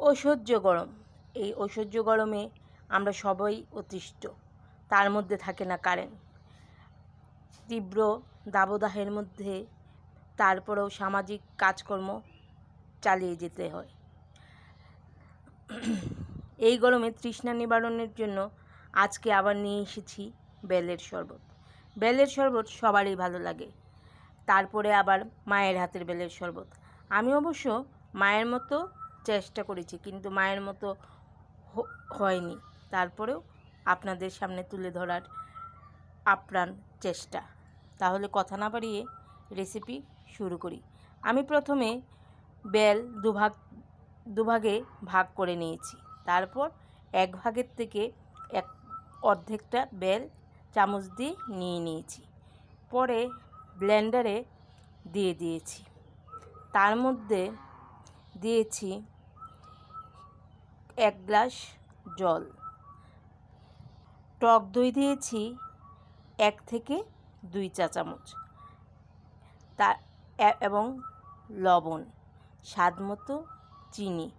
অসহ্য গরম। এই অসহ্য গরমে আমরা সবাই অতিষ্ঠ। তার মধ্যে থাকে না কারেন্ট। তীব্র দাবদাহের মধ্যে তারপরেও সামাজিক কাজকর্ম চালিয়ে যেতে হয়। এই গরমে তৃষ্ণা নিবারণের জন্য আজকে আবার নিয়ে এসেছি বেলের শরবত। বেলের শরবত সবারই ভালো লাগে। তারপরে আবার মায়ের হাতের বেলের শরবত। আমি অবশ্য মায়ের মতো চেষ্টা করেছি, কিন্তু মায়ের মতো হয়নি। তারপরেও আপনাদের সামনে তুলে ধরার আপ্রাণ চেষ্টা। তাহলে কথা না বাড়িয়ে রেসিপি শুরু করি। আমি প্রথমে বেল দুভাগ, দুভাগে ভাগ করে নিয়েছি। তারপর এক ভাগের থেকে এক, অর্ধেকটা বেল চামচ দিয়ে নিয়ে নিয়েছি। পরে ব্লেন্ডারে দিয়ে দিয়েছি। তার মধ্যে দিয়েছি এক গ্লাস জল। টক দই দিয়েছি এক থেকে দুই চা চামচ। তা এবং লবণ, স্বাদ মতো চিনি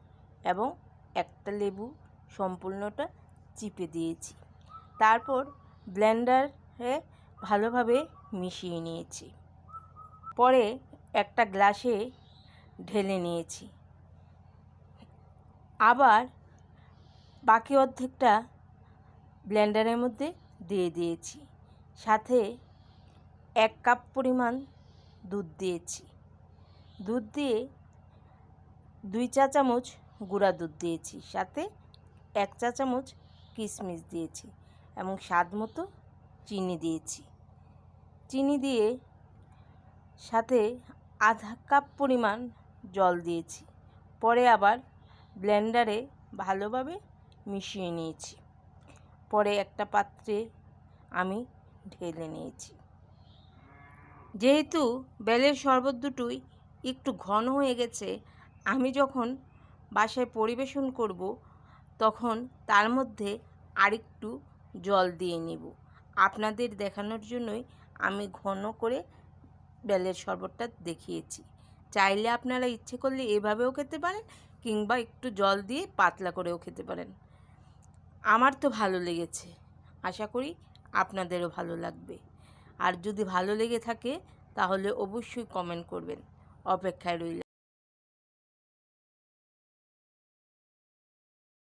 এবং একটা লেবু সম্পূর্ণটা চিপে দিয়েছি। তারপর ব্লেন্ডারে ভালোভাবে মিশিয়ে নিয়েছি। পরে একটা গ্লাসে ঢেলে নিয়েছি। আবার বাকি অর্ধেকটা ব্লেন্ডারের মধ্যে দিয়ে দিয়েছি। সাথে এক কাপ পরিমাণ দুধ দিয়েছি। দুধ দিয়ে দুই চা চামচ গুঁড়া দুধ দিয়েছি। সাথে এক চা চামচ কিশমিশ দিয়েছি এবং স্বাদ মতো চিনি দিয়েছি। চিনি দিয়ে সাথে আধা কাপ পরিমাণ জল দিয়েছি। পরে আবার ব্লেন্ডারে ভালোভাবে মিশিয়ে নিয়েছি। পরে একটা পাত্রে আমি ঢেলে নিয়েছি। যেহেতু বেলের শরবত দুটোই একটু ঘন হয়ে গেছে, আমি যখন বাসায় পরিবেশন করব, তখন তার মধ্যে আরেকটু জল দিয়ে নেব। আপনাদের দেখানোর জন্যই আমি ঘন করে বেলের শরবতটা দেখিয়েছি। চাইলে আপনারা ইচ্ছে করলে এভাবেও খেতে পারেন কিংবা একটু জল দিয়ে পাতলা করেও খেতে পারেন। আমার তো ভালো লেগেছে। আশা করি আপনাদেরও ভালো লাগবে। আর যদি ভালো লেগে থাকে, তাহলে অবশ্যই কমেন্ট করবেন। অপেক্ষায় রইলাম।